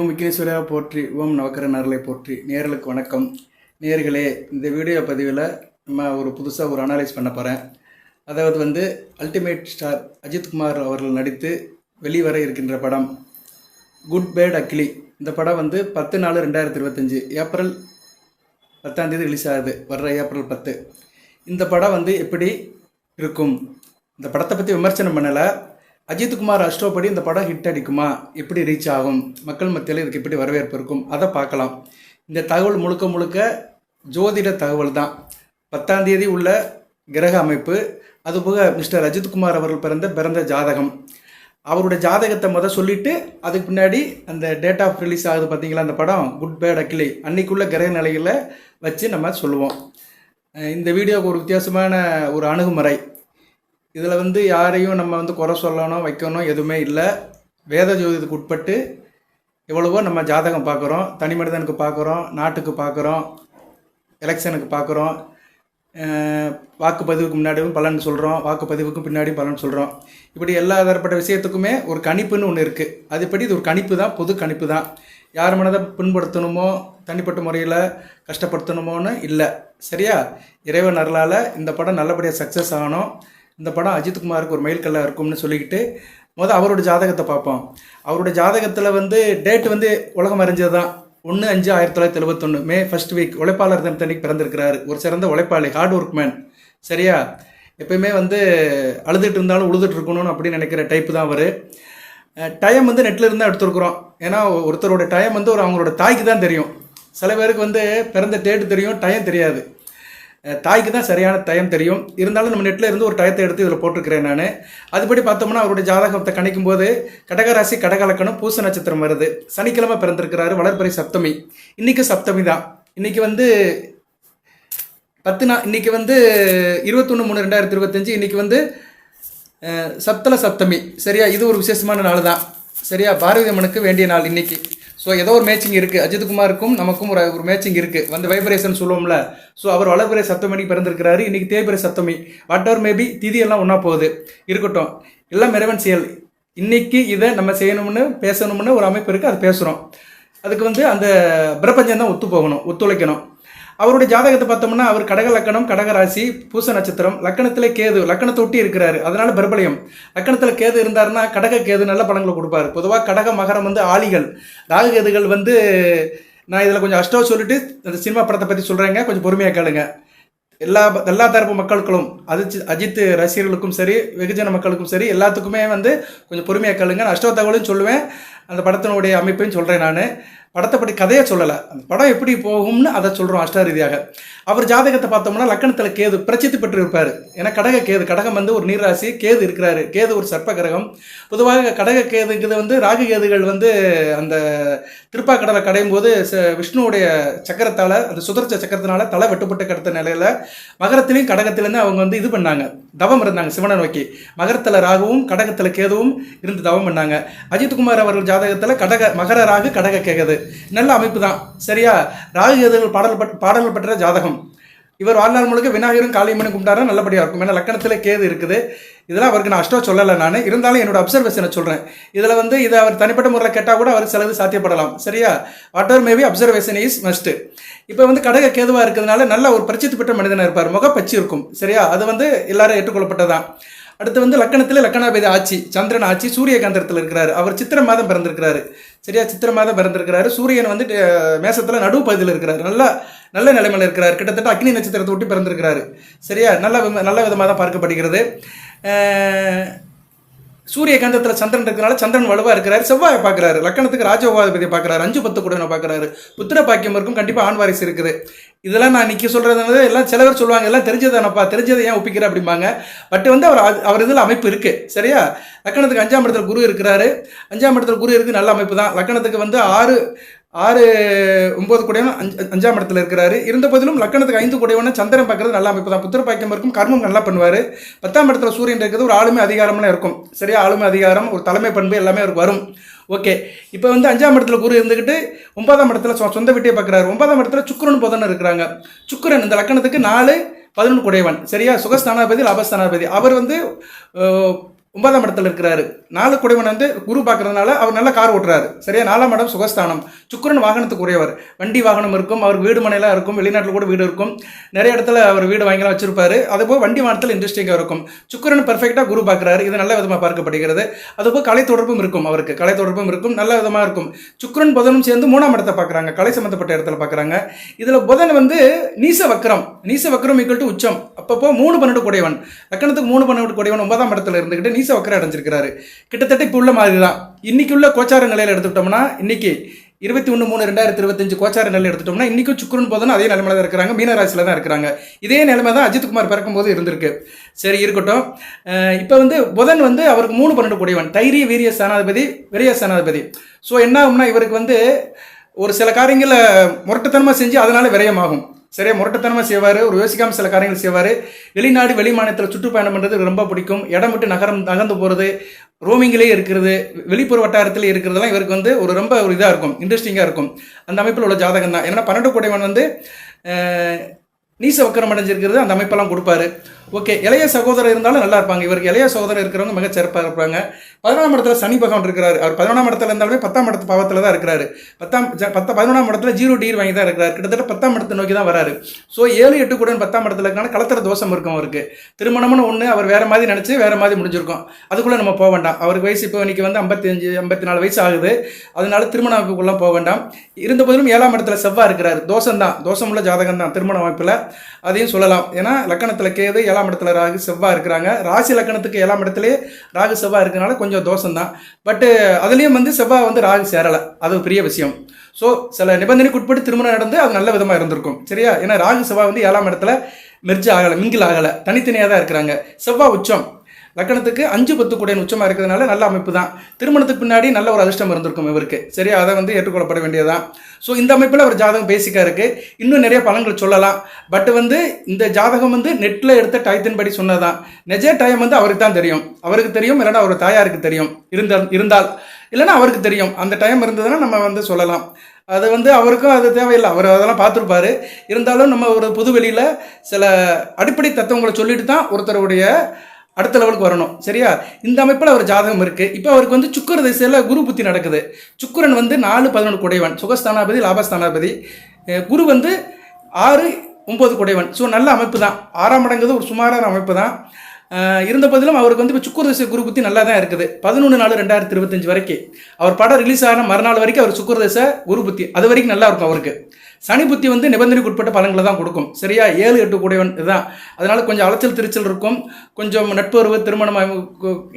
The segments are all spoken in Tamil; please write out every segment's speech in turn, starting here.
ஓம் விக்னேஸ்வரா போற்றி ஓம் நவக்கர நரலை போற்றி. நேர்களுக்கு வணக்கம். நேர்களே இந்த வீடியோ பதிவில் நம்ம ஒரு புதுசாக ஒரு அனலைஸ் பண்ண போகிறேன் அதாவது வந்து அல்டிமேட் ஸ்டார் அஜித்குமார் அவர்கள் நடித்து வெளிவர இருக்கின்ற படம் குட் பேட் அக்லி இந்த படம் வந்து பத்து நாலு ரெண்டாயிரத்தி இருபத்தஞ்சி ஏப்ரல் பத்தாந்தேதி ரிலீஸ் ஆகுது. வர்ற ஏப்ரல் பத்து. இந்த படம் வந்து எப்படி இருக்கும்? இந்த படத்தை பற்றி விமர்சனம் பண்ணலை. அஜித்குமார் அஷ்டோபடி இந்த படம் ஹிட் அடிக்குமா? எப்படி ரீச் ஆகும்? மக்கள் மத்தியில் இதுக்கு எப்படி வரவேற்பு இருக்கும்? அதை பார்க்கலாம். இந்த தகவல் முழுக்க முழுக்க ஜோதிட தகவல் தான். பத்தாம் தேதி உள்ள கிரக அமைப்பு அதுபோக மிஸ்டர் அஜித்குமார் அவர்கள் பிறந்த பிறந்த ஜாதகம். அவருடைய ஜாதகத்தை முத சொல்லிட்டு அதுக்கு பின்னாடி அந்த டேட் ஆஃப் ரிலீஸ் ஆகுது பார்த்தீங்களா அந்த படம்? குட் பேட் அக்கிலி அன்னைக்குள்ள கிரக நிலைகளை வச்சு நம்ம சொல்லுவோம். இந்த வீடியோவுக்கு ஒரு வித்தியாசமான ஒரு அணுகுமுறை. இதில் வந்து யாரையும் நம்ம வந்து குறை சொல்லணும் வைக்கணும் எதுவுமே இல்லை. வேத ஜோதிக்கு உட்பட்டு எவ்வளவோ நம்ம ஜாதகம் பார்க்குறோம் தனி மனிதனுக்கு பார்க்குறோம் நாட்டுக்கு பார்க்குறோம் எலெக்ஷனுக்கு பார்க்குறோம் வாக்குப்பதிவுக்கு முன்னாடியும் பலன் சொல்கிறோம் வாக்குப்பதிவுக்கு பின்னாடியும் பலன் சொல்கிறோம் இப்படி எல்லா தரப்பட்ட விஷயத்துக்குமே ஒரு கணிப்புன்னு ஒன்று இருக்குது அதுபடி இது ஒரு கணிப்பு தான் பொது கணிப்பு தான். யார் மனதை பின்படுத்தணுமோ தனிப்பட்ட முறையில் கஷ்டப்படுத்தணுமோன்னு இல்லை. சரியா? இறைவன் அருளால் இந்த படம் நல்லபடியாக சக்ஸஸ் ஆகணும். இந்த படம் அஜித்குமாருக்கு ஒரு மைல்கல்லாக இருக்கும்னு சொல்லிக்கிட்டு முதல் அவரோட ஜாதகத்தை பார்ப்போம். அவரோட ஜாதகத்தில் வந்து டேட் வந்து உலகம் அறிஞ்சது தான். ஒன்று அஞ்சு ஆயிரத்தி தொள்ளாயிரத்தி எழுபத்தொன்று மே ஃபர்ஸ்ட் வீக் உழைப்பாளர் தினத்தன்னைக்கு பிறந்திருக்கிறாரு. ஒரு சிறந்த உழைப்பாளி ஹார்ட் ஒர்க் மேன் சரியா? எப்பயுமே வந்து அழுதுட்டு இருந்தாலும் உழுதுட்டு இருக்கணும்னு அப்படின்னு நினைக்கிற டைப்பு தான் அவர். டைம் வந்து நெட்டில் இருந்தால் எடுத்துருக்குறோம். ஏன்னா ஒருத்தரோட டைம் வந்து ஒரு அவங்களோட தாய்க்கு தான் தெரியும். சில பேருக்கு வந்து பிறந்த டேட்டு தெரியும் டைம் தெரியாது. தாய்க்கு தான் சரியான டயம் தெரியும். இருந்தாலும் நம்ம நெட்டில் இருந்து ஒரு டயத்தை எடுத்து இதில் போட்டிருக்கிறேன் நான். அதுபடி பார்த்தோம்னா அவருடைய ஜாதகத்தை கணிக்கும் போது கடகராசி கடகலக்கணம் பூச நட்சத்திரம் வருது. சனிக்கிழமை பிறந்திருக்கிறாரு வளர்ப்பறை சப்தமி. இன்றைக்கும் சப்தமி தான். இன்றைக்கி வந்து பத்து நாள் இன்றைக்கி வந்து இருபத்தொன்று மூணு ரெண்டாயிரத்தி இருபத்தஞ்சி. இன்றைக்கி வந்து சப்தல சப்தமி. சரியா? இது ஒரு விசேஷமான நாள் தான். சரியா? பாரதி அம்மனுக்கு வேண்டிய நாள் இன்றைக்கி ஸோ ஏதோ ஒரு மேட்சிங் இருக்குது அஜித்குமாருக்கும் நமக்கும் ஒரு ஒரு மேட்சிங் இருக்குது வந்து வைப்ரேஷன் சொல்லுவோம்ல. ஸோ அவர் வளர்பிறை சப்தமிக்கு பிறந்திருக்கிறாரு. இன்றைக்கி தேய்பிறை சப்தமி வாட் எவர் மேபி திதி எல்லாம் ஒன்றா போகுது. இருக்கட்டும். எல்லாம் இறைவன் செயல். இன்றைக்கி இதை நம்ம செய்யணும்னு பேசணும்னு ஒரு அமைப்பு இருக்குது அது பேசுகிறோம் அதுக்கு வந்து அந்த பிரபஞ்சம் தான் ஒத்து போகணும் ஒத்துழைக்கணும். அவருடைய ஜாதகத்தை பார்த்தோம்னா அவர் கடக லக்கணம் கடக ராசி பூச நட்சத்திரம் லக்கணத்தில் கேது லக்கணத்தை ஒட்டி இருக்கிறாரு. அதனால பிரபலயம். லக்கணத்தில் கேது இருந்தாருன்னா கடக கேது நல்ல படங்களை கொடுப்பாரு. பொதுவாக கடக மகரம் வந்து ஆளிகள். ராககேதுகள் வந்து நான் இதில் கொஞ்சம் அஷ்டோ சொல்லிட்டு அந்த சினிமா படத்தை பற்றி சொல்கிறேங்க கொஞ்சம் பொறுமையாக கேளுங்க. எல்லா எல்லா தரப்பு மக்களுக்கும் அஜித் அஜித் ரசிகர்களுக்கும் சரி வெகுஜன மக்களுக்கும் சரி எல்லாத்துக்குமே வந்து கொஞ்சம் பொறுமையாக கேளுங்க. நான் அஷ்டோ தகவலும் சொல்லுவேன். அந்த படத்தினுடைய அமைப்பையும் சொல்கிறேன் நான். படத்தை பற்றி கதையை சொல்லலை. அந்த படம் எப்படி போகும்னு அதை சொல்கிறோம் அஷ்டாரீதியாக அவர் ஜாதகத்தை பார்த்தோம்னா லக்கணத்தில் கேது பிரசித்தி பெற்று இருப்பார் ஏன்னா கடக கேது கடகம் வந்து ஒரு நீர்ராசி கேது இருக்கிறாரு. கேது ஒரு சர்ப்ப கிரகம். பொதுவாக கடக கேதுங்கிறது வந்து ராகு கேதுகள் வந்து அந்த திருப்பா கடலை கடையும் போது ச- விஷ்ணுவுடைய சக்கரத்தால் அந்த சுதர்ச்ச சக்கரத்தினால தலை வெட்டுப்பட்டு கிடத்த நிலையில் மகரத்திலையும் கடகத்திலேருந்து அவங்க வந்து இது பண்ணாங்க. தவம் இருந்தாங்க சிவனை நோக்கி. மகரத்தில் ராகுவும் கடகத்தில் கேதுவும் இருந்து தவம் பண்ணாங்க. அஜித்குமார் அவர்கள் ஜாதகத்தில் கடக மகர ராகு கடக கேகது நல்ல அமைப்பு தான் சரியா? ராகு கேதுகள் பாடல் பட் பாடல்கள் பெற்ற ஜாதகம். இவர் வாழ்நாள் முழுக்க விநாயகரும் காளியம்மனும் கும்பிட்டாரா நல்லபடியாக இருக்கும். ஏன்னா லக்கணத்தில் கேது இருக்குது. இதெல்லாம் அவருக்கு நான் அஷ்டம் சொல்லலை நான். இருந்தாலும் என்னோட அப்சர்வேஷனை சொல்கிறேன் இதில் வந்து இதை அவர் தனிப்பட்ட முறையில் கேட்டால் கூட அவருக்கு சிலது சாத்தியப்படலாம். சரியா? Whatever maybe observation is must இப்போ வந்து கடக கேதுவாக இருக்கிறதுனால நல்ல ஒரு பரிச்சித்து பெற்ற மனிதனாக இருப்பார். முகப்பச்சு இருக்கும். சரியா? அது வந்து எல்லாரும் ஏற்றுக்கொள்ளப்பட்டதான் அடுத்து வந்து லக்கணத்தில் லக்கணாபதி ஆட்சி சந்திரன் ஆட்சி சூரிய கந்திரத்தில் இருக்கிறாரு. அவர் சித்திரை மாதம் பிறந்திருக்கிறாரு. சரியா? சித்திரை மாதம் பிறந்திருக்கிறாரு. சூரியன் வந்து மேசத்தில் நடுவு பகுதியில் இருக்கிறாரு. நல்லா நல்ல நிலைமையில் இருக்கிறார். கிட்டத்தட்ட அக்னி நட்சத்திரத்தை ஒட்டி பிறந்திருக்கிறாரு. சரியா? நல்ல நல்ல விதமாக தான் பார்க்கப்படுகிறது சூரிய கந்தத்தில் சந்திரன் இருக்கிறனால சந்திரன் வலுவாக இருக்கிறார் செவ்வாயை பார்க்குறாரு லக்கணத்துக்கு ராஜோபாதிபதியை பார்க்குறாரு அஞ்சு பத்து கூட பார்க்குறாரு புத்திர பாக்கியம் இருக்கும் கண்டிப்பாக ஆண் வாரிசு இருக்குது. இதெல்லாம் நான் நிற்க சொல்கிறது எல்லாம் சிலவர் சொல்லுவாங்க எல்லாம் தெரிஞ்சதானப்பா தெரிஞ்சதை ஏன் ஒப்பிக்கிற அப்படிம்பாங்க. பட் வந்து அவர் அவர் இதில் அமைப்பு இருக்குது சரியா? லக்கணத்துக்கு அஞ்சாம் இடத்துல குரு இருக்கிறாரு. அஞ்சாம் இடத்துல குரு இருக்குது நல்ல அமைப்பு தான். லக்கணத்துக்கு வந்து ஆறு ஆறு ஒன்பது கூடையவன் அஞ்சு அஞ்சாம் இடத்துல இருக்கிறாரு. இருந்த போதிலும் லக்கணத்துக்கு ஐந்து கூடையவன சந்திரன் பார்க்கறது நல்லா அமைப்பு தான். புத்திர பாக்கியம் இருக்கும் கர்மம் நல்லா பண்ணுவார். பத்தாம் இடத்துல சூரியன் இருக்கிறது ஒரு ஆளுமை அதிகாரம்லாம் இருக்கும். சரியா? ஆளுமை அதிகாரம் ஒரு தலைமை பண்பு எல்லாமே அவருக்கு வரும். ஓகே. இப்போ வந்து அஞ்சாம் இடத்துல குரு இருந்துக்கிட்டு ஒன்பதாம் இடத்துல சொந்த வீட்டையே பார்க்குறாரு. ஒன்பதாம் இடத்துல சுக்கரன் புதன் இருக்கிறாங்க. சுக்கிரன் இந்த லக்கணத்துக்கு நாலு பதினொன்று குடையவன். சரியா? சுகஸ்தானாபதி லாபஸ்தானாபதி. அவர் வந்து ஒன்பதாம் இடத்துல இருக்கிறாரு. நாலு குடைவன் வந்து குரு பார்க்கறதுனால அவர் நல்ல கார் ஓட்டுறாரு. சரியா? நாலாம் இடம் சுகஸ்தானம். சுக்கரன் வாகனத்துக்கு உரியவர் வண்டி வாகனம் இருக்கும். அவர் வீடு மனையெல்லாம் இருக்கும். வெளிநாட்டில் கூட வீடு இருக்கும். நிறைய இடத்துல அவர் வீடு வாங்கிலாம் வச்சிருப்பாரு. அதுபோல் வண்டி வாகனத்தில் இன்ட்ரெஸ்டிங்காக இருக்கும்? சுக்கரன் பர்ஃபெக்டாக குரு பார்க்குறாரு. இது நல்ல விதமாக பார்க்கப்படுகிறது. அதுபோல் கலை தொடர்பும் இருக்கும் அவருக்கு. கலை தொடர்பும் இருக்கும். நல்ல விதமாக இருக்கும். சுக்கரன் புதனும் சேர்ந்து மூணாம் இடத்தை பார்க்குறாங்க. கலை சம்மந்தப்பட்ட இடத்துல பார்க்குறாங்க. இதில் புதன் வந்து நீச வக்ரம். நீச வக்ரம் ஈக்குவல் டு உச்சம். அப்பப்போ மூணு பன்னெண்டு குடையவன். லக்கணத்துக்கு மூணு பன்னெண்டு குடையவன் ஒன்பதாம் இடத்துல இருந்துக்கிட்டு நீச வக்கரை அடைஞ்சிருக்கிறாரு. கிட்டத்தட்ட இப்போ உள்ள மாதிரி தான் இன்னைக்கு உள்ள கோச்சார நிலையில் எடுத்துக்கிட்டோம்னா இன்னைக்கு இருபத்தி ஒன்று மூணு ரெண்டாயிரத்தி இருபத்தஞ்சு கோச்சார நிலை எடுத்துட்டோம்னா இன்னைக்கும் சுக்குரன் போதும் அதே நிலைமையில தான் இருக்கிறாங்க. மீனராசியில் தான் இருக்கிறாங்க. இதே நிலைமை தான் அஜித்குமார் பிறக்கும்போது இருந்திருக்கு. சரி இருக்கட்டும். இப்போ வந்து புதன் வந்து அவருக்கு மூணு பன்னெண்டு கூடியவன். தைரிய வீரிய சேனாதிபதி விரிய சேனாதிபதி. ஸோ என்ன ஆகும்னா இவருக்கு வந்து ஒரு சில காரியங்களை முரட்டுத்தனமாக செஞ்சு அதனால விரயமாகும். சரியா? முரட்டத்தனமாக செய்வார் ஒரு யோசிக்காமல் சில காரியங்கள் செய்வார். வெளிநாடு வெளி மாநிலத்தில் சுற்றுப்பயணம் பண்ணுறது ரொம்ப பிடிக்கும். இடம் விட்டு நகரம் நகர்ந்து போகிறது ரோமிங்கிலே இருக்கிறது வெளிப்புற வட்டாரத்தில் இருக்கிறதெல்லாம் இவருக்கு வந்து ஒரு ரொம்ப ஒரு இதாக இருக்கும் இன்ட்ரெஸ்டிங்காக இருக்கும். அந்த அமைப்பில் உள்ள ஜாதகம் தான் ஏன்னா பன்னெண்டு கோடைவன் வந்து நீச வக்கரம் அடைஞ்சிருக்கிறது அந்த அமைப்பெல்லாம் கொடுப்பாரு. ஓகே இளைய சகோதரர் இருந்தாலும் நல்லா இருப்பாங்க. இவருக்கு இளைய சகோதரர் இருக்கிறவங்க மிக சிறப்பாக இருப்பாங்க. பதினொன்றாம் இடத்துல சனி பகவான் இருக்கிறாரு. அவர் பதினொன்றாம் இடத்துல இருந்தாலுமே பத்தாம் இடத்து பாவத்தில் தான் இருக்கிறாரு. பத்தாம் பத்த பதினொன்றாம் இடத்துல ஜீரோ டிகிரி வாங்கி தான் இருக்கிறார். கிட்டத்தட்ட பத்தாம் இடத்தை நோக்கி தான் வராரு. ஸோ ஏழு எட்டு கூட பத்தாம் இடத்துல இருக்கான கலத்திர தோஷம் இருக்கும் அவருக்கு. திருமணம்னு ஒன்று அவர் வேற மாதிரி நினச்சி வேற மாதிரி முடிஞ்சிருக்கும். அதுக்குள்ளே நம்ம போக வேண்டாம். அவருக்கு வயசு இப்போ இன்னைக்கு வந்து ஐம்பத்தஞ்சு ஐம்பத்தி நாலு வயசு ஆகுது. அதனால திருமண அமைப்புக்குள்ளே போக வேண்டாம். இருந்த போதிலும் ஏழாம் இடத்துல செவ்வாய் இருக்கிறார். தோஷம் தான் தோஷமுள்ள ஜாதகம் தான் திருமண அமைப்பில் அதையும் சொல்லலாம். ஏன்னா லக்கணத்தில் கேது ஏழாம் இடத்துல ராகு செவ்வாய் இருக்கிறாங்க. ராசி லக்கணத்துக்கு ஏழாம் இடத்துலயே ராகு செவ்வாய் இருக்கிறனால கொஞ்சம் தோஷம் தான் பட்டு அதுலேயும் வந்து செவ்வாய் வந்து ராகு சேரலை. அது பெரிய விஷயம். ஸோ சில நிபந்தனைக்கு உட்பட்டு திருமணம் நடந்து அது நல்ல விதமாக இருந்திருக்கும். சரியா? ஏன்னா ராகு செவ்வாய் வந்து ஏழாம் இடத்துல மெர்ஜ் ஆகலை மிங்கில் ஆகலை. தனித்தனியாக தான் இருக்கிறாங்க. செவ்வாய் உச்சம். லக்கணத்துக்கு அஞ்சு பத்து கூடையின் உச்சமாக இருக்கிறதுனால நல்ல அமைப்பு தான் திருமணத்துக்கு பின்னாடி நல்ல ஒரு அதிர்ஷ்டம் இருந்திருக்கும் இவருக்கு. சரியா? அதை வந்து ஏற்றுக்கொள்ளப்பட வேண்டியதுதான். ஸோ இந்த அமைப்பில் அவர் ஜாதகம் பேசிக்காக இருக்குது இன்னும் நிறைய பலன்கள் சொல்லலாம். பட் வந்து இந்த ஜாதகம் வந்து நெட்டில் எடுத்த டயத்தின் படி சொன்னதான் நிஜ டயம் வந்து அவருக்கு தான் தெரியும். அவருக்கு தெரியும் இல்லைன்னா அவர் தாயாருக்கு தெரியும். இருந்தால் இருந்தால். இல்லைன்னா அவருக்கு தெரியும். அந்த டைம் இருந்ததுன்னா நம்ம வந்து சொல்லலாம். அது வந்து அவருக்கும் அது தேவையில்லை. அவர் அதெல்லாம் பார்த்துருப்பார். இருந்தாலும் நம்ம ஒரு புது வெளியில் சில அடிப்படை தத்துவங்களை சொல்லிட்டு தான் ஒருத்தருடைய அடுத்த லெவலுக்கு வரணும். சரியா? இந்த அமைப்பில் அவர் ஜாதகம் இருக்குது இப்போ அவருக்கு வந்து சுக்கர திசையில் குரு புத்தி நடக்குது. சுக்கரன் வந்து நாலு பதினொன்று குடைவன் சுகஸ்தானாபதி லாபஸ்தானாபதி. குரு வந்து ஆறு ஒம்பது குடைவன் ஸோ நல்ல அமைப்பு தான் ஆறாம் மடங்குது ஒரு சுமாரான அமைப்பு தான் இருந்த போதிலும் அவருக்கு வந்து இப்போ சுக்குர திசை குரு புத்தி நல்லா தான் இருக்குது. பதினொன்று நாலு ரெண்டாயிரத்தி இருபத்தஞ்சு வரைக்கும். அவர் படம் ரிலீஸ் ஆன மறுநாள் வரைக்கும் அவர் சுக்குர திசை குரு புத்தி. அது வரைக்கும் நல்லா இருக்கும் அவருக்கு. சனி புத்தி வந்து நிபந்தனைக்கு உட்பட்ட பலன்களை தான் கொடுக்கும். சரியா? ஏழு எட்டு கூடையவன் இதுதான். அதனால கொஞ்சம் அலைச்சல் திருச்சல் இருக்கும். கொஞ்சம் நட்புறவு திருமணம்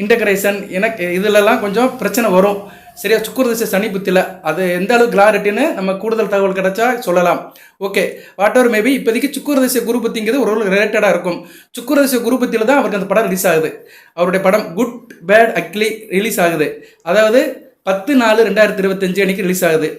இன்டகிரேஷன் எனக்கு இதிலெல்லாம் கொஞ்சம் பிரச்சனை வரும். சரியா? சுக்குரதிசை சனி புத்தியில். அது எந்த அளவு கிளாரிட்டின்னு நம்ம கூடுதல் தகவல் கிடைச்சா சொல்லலாம். ஓகே வாட் எவர் மேபி இப்போதைக்கு சுக்குரதிசை குரு புத்திங்கிறது ஒரு ரிலேட்டடாக இருக்கும். சுக்குரதிசை குரு புத்தியில் தான் அவருக்கு அந்த படம் ரிலீஸ் ஆகுது. அவருடைய படம் குட் பேட் அக்லி ரிலீஸ் ஆகுது. அதாவது பத்து நாலு ரெண்டாயிரத்தி இருபத்தஞ்சு அன்னைக்கு ரிலீஸ் ஆகுது.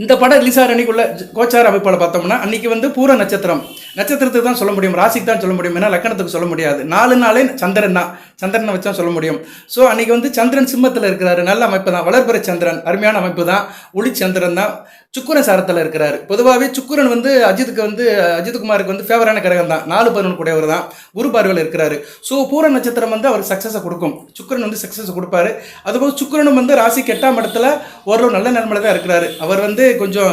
இந்த படம் ரிலீஸ் ஆகிற அன்னைக்குள்ள கோச்சார அமைப்பால் பார்த்தோம்னா அன்னைக்கு வந்து பூர நட்சத்திரம். நட்சத்திரத்துக்கு தான் சொல்ல முடியும் ராசிக்கு தான் சொல்ல முடியும் ஏன்னா லக்கணத்துக்கு சொல்ல முடியாது. நாலு நாளே சந்திரன் தான். சந்திரனை வச்சா சொல்ல முடியும். ஸோ அன்னைக்கு வந்து சந்திரன் சிம்மத்தில் இருக்கிறாரு. நல்ல அமைப்பு தான். வளர்பிறை சந்திரன் அருமையான அமைப்பு தான். ஒளி சந்திரன் தான். சுக்குரன் சாரத்தில் இருக்கிறாரு. பொதுவாகவே சுக்குரன் வந்து அஜித்துக்கு வந்து அஜித்குமாருக்கு வந்து ஃபேவரான கிரகம் தான். நாலு பதினொன்று கூடியவர் தான். குரு பார்வையில் இருக்கிறாரு. ஸோ பூர நட்சத்திரம் வந்து அவருக்கு சக்ஸஸை கொடுக்கும். சுக்கிரன் வந்து சக்ஸஸ் கொடுப்பாரு. அதுபோல் சுக்கிரனும் வந்து ராசி எட்டாம் இடத்துல ஓரளவு நல்ல நிலைமையில தான் இருக்கிறாரு. அவர் வந்து கொஞ்சம்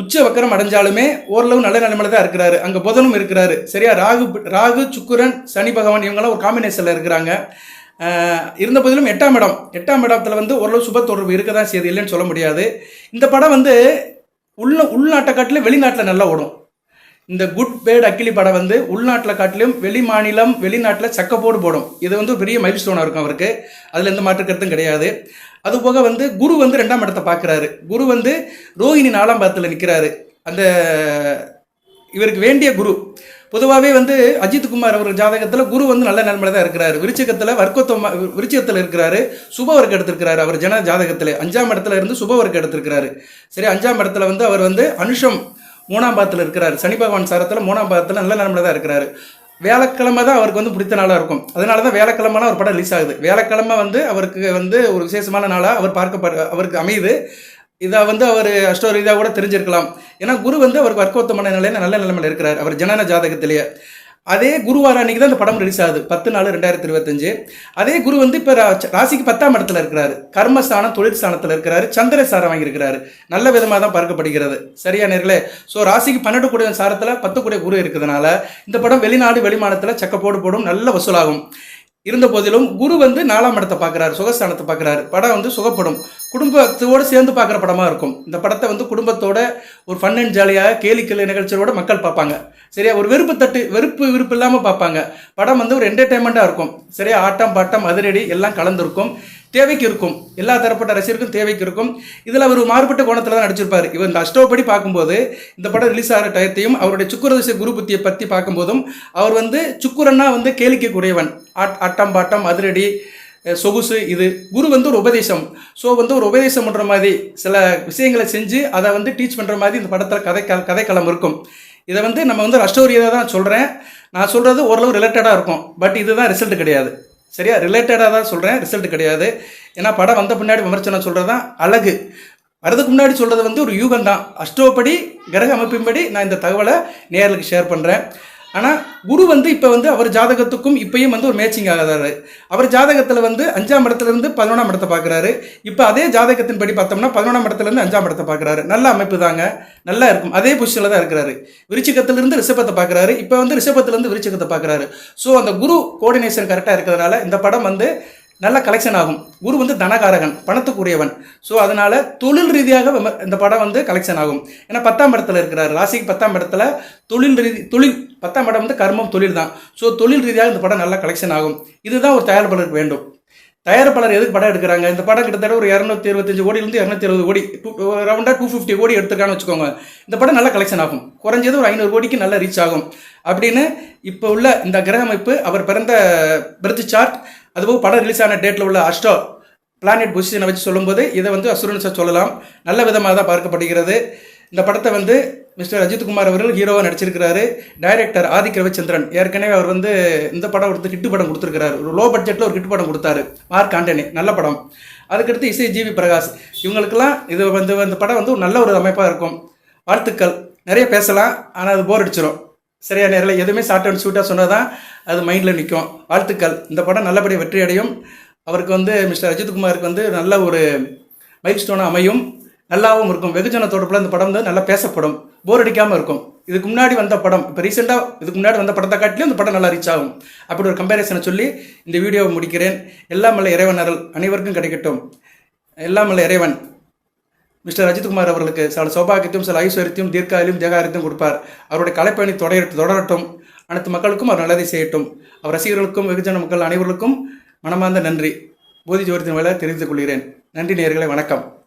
உச்ச வக்கரம் அடைஞ்சாலுமே ஓரளவு நல்ல நிலைமையில தான் இருக்கிறாரு. அங்கே புதனும் இருக்கிறாரு. சரியா? ராகு ராகு சுக்குரன் சனி பகவான் இவங்கெல்லாம் ஒரு காம்பினேஷனில் இருக்கிறாங்க. இருந்த போதிலும் எட்டாம் இடம். எட்டாம் இடத்துல வந்து ஓரளவு சுப தொடர்பு இருக்க தான் செய்யுது. இல்லைன்னு சொல்ல முடியாது. இந்த படம் வந்து உள்ள உள்நாட்டை காட்டிலும் வெளிநாட்டில் நல்லா ஓடும். இந்த குட் பேட் அக்கிலி படம் வந்து உள்நாட்டில் காட்டிலும் வெளி மாநிலம் வெளிநாட்டில் சக்கப்போடு போடும். இது வந்து பெரிய மைல் ஸ்டோனாக இருக்கும் அவருக்கு. அதில் எந்த மாற்று கருத்தும் கிடையாது. அதுபோக வந்து குரு வந்து ரெண்டாம் இடத்தை பார்க்குறாரு. குரு வந்து ரோஹிணி நாலாம் பாதத்தில் நிற்கிறாரு அந்த இவருக்கு வேண்டிய குரு. பொதுவாகவே வந்து அஜித் குமார் அவர் ஜாதகத்தில் குரு வந்து நல்ல நிலைமையில தான் இருக்கிறாரு. விருச்சகத்தில் வர்க்கத்துவம் விருச்சகத்தில் இருக்கிறாரு. சுப வர்க்கம் எடுத்திருக்கிறாரு அவர் ஜன ஜாதகத்தில். அஞ்சாம் இடத்துல இருந்து சுப வர்க்கம் எடுத்திருக்கிறாரு. சரி அஞ்சாம் இடத்துல வந்து அவர் வந்து அனுஷம் மூணாம் பாதத்தில் இருக்கிறார். சனி பகவான் சாரத்தில் மூணாம் பாதத்தில் நல்ல நிலைமையில தான் இருக்கிறாரு. வேலைக்கிழமை தான் அவருக்கு வந்து பிடித்த நாளாக இருக்கும். அதனால தான் வியாழக்கிழமை ஒரு படம் ரிலீஸ் ஆகுது. வேலைக்கிழமை வந்து அவருக்கு வந்து ஒரு விசேஷமான நாளாக அவர் பார்க்க அவருக்கு அமையுது. இதை வந்து அவர் அஷ்டோ ரீதியாக கூட தெரிஞ்சிருக்கலாம். ஏன்னா குரு வந்து அவருக்கு வர்க்கோத்தமான நிலையில நல்ல நிலைமையில் இருக்கிறார். அவர் ஜனன ஜாதகத்திலேயே. அதே குருவார அன்னைக்கு தான் இந்த படம் ரிலீஸ் ஆகுது. பத்து நாலு ரெண்டாயிரத்தி இருபத்தஞ்சு. அதே குரு வந்து இப்போ ராசிக்கு பத்தாம் இடத்துல இருக்கிறாரு. கர்மஸ்தானம் தொழில் இருக்கிறாரு. சந்திர சாரம் வாங்கியிருக்கிறாரு. நல்ல விதமாக தான் பார்க்கப்படுகிறது. சரியா நேர்களே? ஸோ ராசிக்கு பன்னெண்டு கூடிய சாரத்தில் பத்து கூடிய குரு இருக்கிறதுனால இந்த படம் வெளிநாடு வெளிமாநிலத்தில் சக்கப்போடு போடும். நல்ல வசூலாகும். இருந்த போதிலும் குரு வந்து நாலாம் இடத்தை பார்க்குறாரு சுகஸ்தானத்தை பார்க்குறாரு. படம் வந்து சுகப்படும். குடும்பத்தோடு சேர்ந்து பார்க்குற படமாக இருக்கும். இந்த படத்தை வந்து குடும்பத்தோட ஒரு ஃபன் அண்ட் ஜாலியாக கேலி நிகழ்ச்சியோட மக்கள் பார்ப்பாங்க. சரியா? ஒரு வெறுப்பு தட்டு வெறுப்பு விருப்பு இல்லாமல் பார்ப்பாங்க. படம் வந்து ஒரு என்டர்டைன்மெண்ட்டாக இருக்கும். சரியா? ஆட்டம் பாட்டம் அதிரடி எல்லாம் கலந்துருக்கும். தேவைக்கு இருக்கும் எல்லா தரப்பட்ட ரசிகருக்கும் தேவைக்கு இருக்கும் இதில் அவர் மாறுபட்ட கோணத்தில் தான் நடிச்சிருப்பார். இவர் இந்த அஷ்டோபடி பார்க்கும்போது இந்த படம் ரிலீஸ் ஆகிற டயத்தையும் அவருடைய சுக்குரதிசை குரு புத்தியை பற்றி பார்க்கும்போதும் அவர் வந்து சுக்குரன்னா வந்து கேளிக்கைக்குரியவன் ஆட் ஆட்டம் பாட்டம் அதிரடி சொகுசு இது. குரு வந்து ஒரு உபதேசம். ஸோ வந்து ஒரு உபதேசம் பண்ணுற மாதிரி சில விஷயங்களை செஞ்சு அதை வந்து டீச் பண்ணுற மாதிரி இந்த படத்தில் கதை க- கதைக்களம் இருக்கும். இதை வந்து நம்ம வந்து அஷ்டோரியதை தான் சொல்கிறேன் நான் சொல்கிறது ஓரளவு ரிலேட்டடாக இருக்கும். பட் இதுதான் ரிசல்ட் கிடையாது. சரியா? ரிலேட்டடாக தான் சொல்கிறேன் ரிசல்ட் கிடையாது. ஏன்னா படம் வந்த பின்னாடி விமர்சனம் சொல்கிறது தான் அழகு. வரதுக்கு முன்னாடி சொல்கிறது வந்து ஒரு யூகம் தான் அஷ்டோப்படி கிரக அமைப்பின்படி நான் இந்த தகவலை நேர்களுக்கு ஷேர் பண்ணுறேன் ஆனால் குரு வந்து இப்போ வந்து அவர் ஜாதகத்துக்கும் இப்பயும் வந்து ஒரு மேட்சிங் ஆகாதாரு. அவர் ஜாதகத்தில் வந்து அஞ்சாம் இடத்துலேருந்து பதினொன்றாம் இடத்தை பார்க்குறாரு இப்போ அதே ஜாதகத்தின் படி பார்த்தோம்னா பதினொன்றாம் இடத்துலேருந்து அஞ்சாம் இடத்தை பார்க்குறாரு நல்ல அமைப்பு தாங்க. நல்லா இருக்கும். அதே பொசிஷனில் தான் இருக்கிறாரு. விருச்சிகத்திலிருந்து ரிஷபத்தை பார்க்குறாரு இப்போ வந்து ரிஷபத்திலேருந்து விருச்சிகத்தை பார்க்குறாரு ஸோ அந்த குரு கோஆர்டினேஷன் கரெக்டாக இருக்கிறதுனால இந்த படம் வந்து நல்ல கலெக்ஷன் ஆகும். குரு வந்து தனகாரகன் பணத்துக்குரியவன். ஸோ அதனால தொழில் ரீதியாக இந்த படம் வந்து கலெக்ஷன் ஆகும். ஏன்னா பத்தாம் இடத்துல இருக்கிறார். ராசிக்கு பத்தாம் இடத்துல தொழில் ரீதி தொழில் பத்தாம் இடம் வந்து கர்மம் தொழில் தான். ஸோ தொழில் ரீதியாக இந்த படம் நல்லா கலெக்ஷன் ஆகும். இதுதான் ஒரு தயாரிப்பாளருக்கு வேண்டும். தயாரிப்பாளர் எதுக்கு படம் எடுக்கிறாங்க? இந்த படம் கிட்டத்தட்ட ஒரு இரநூத்தி இருபத்தஞ்சு கோடியிலிருந்து இரநூத்தி இருபது கோடி டூ ரவுண்டாக டூ ஃபிஃப்டி கோடி எடுத்துருக்கான்னு வச்சுக்கோங்க. இந்த படம் நல்லா கலெக்ஷன் ஆகும். குறைஞ்சது ஒரு ஐநூறு கோடிக்கு நல்லா ரீச் ஆகும். அப்படின்னு இப்போ உள்ள இந்த கிரக அமைப்பு அவர் பிறந்த பிறத்து சார்ட் அதுபோக படம் ரிலீஸ் ஆன டேட்டில் உள்ள அஷ்டோ பிளானட் பொசிஷனை வச்சு சொல்லும்போது இதை வந்து அசுரன்ஸாக சொல்லலாம். நல்ல விதமாக தான் பார்க்கப்படுகிறது. இந்த படத்தை வந்து மிஸ்டர் அஜித்குமார் அவர்கள் ஹீரோவாக நடிச்சிருக்கிறாரு. டைரக்டர் ஆதிக் ரவிச்சந்திரன். ஏற்கனவே அவர் வந்து இந்த படம் கொடுத்து ஹிட் படம் கொடுத்துருக்கிறாரு. ஒரு லோ பட்ஜெட்டில் ஒரு ஹிட் படம் கொடுத்தாரு. மார்க் ஆண்டனி நல்ல படம். அதுக்கடுத்து இசை ஜிவி பிரகாஷ். இவங்களுக்கெல்லாம் இது வந்து இந்த படம் வந்து ஒரு நல்ல ஒரு அமைப்பாக இருக்கும். வாழ்த்துக்கள். நிறைய பேசலாம். ஆனால் அது போர் அடிச்சிடும் சரியா நேரில் எதுவுமே ஷார்ட் அண்ட் ஷூட்டாக சொன்னால் தான் அது மைண்டில் நிற்கும் வாழ்த்துக்கள். இந்த படம் நல்லபடியாக வெற்றி அடையும் அவருக்கு வந்து மிஸ்டர் அஜித்குமாருக்கு வந்து நல்ல ஒரு மைல் ஸ்டோனாக அமையும். நல்லாவும் இருக்கும். வெகுஜன தொடர்பில் இந்த படம் வந்து நல்லா பேசப்படும். போர் அடிக்காமல் இருக்கும். இதுக்கு முன்னாடி வந்த படம் இப்போ ரீசெண்டாக இதுக்கு முன்னாடி வந்த படத்தை காட்டிலும் இந்த படம் நல்லா ரீச் ஆகும். அப்படி ஒரு கம்பேரிசனை சொல்லி இந்த வீடியோவை முடிக்கிறேன். எல்லாம் நல்ல இறைவன் அருள். அனைவருக்கும் கிடைக்கட்டும். எல்லாம் நல்ல இறைவன். மிஸ்டர் அஜித்குமார் அவர்களுக்கு சில சௌபாகியத்தையும் சில ஐஸ்வர்யத்தையும் தீர்க்காயிலும் தேகாரத்தையும் கொடுப்பார். அவருடைய கலைப்பயணி தொடர தொடரட்டும். அனைத்து மக்களுக்கும் அவர் நல்லதை செய்யட்டும். அவர் ரசிகர்களுக்கும் வெகுஜன மக்கள் அனைவருக்கும் மனமார்ந்த நன்றி. போதி ஜோதித்தின் வேலை தெரிவித்துக் கொள்கிறேன். நன்றி நேர்களை வணக்கம்.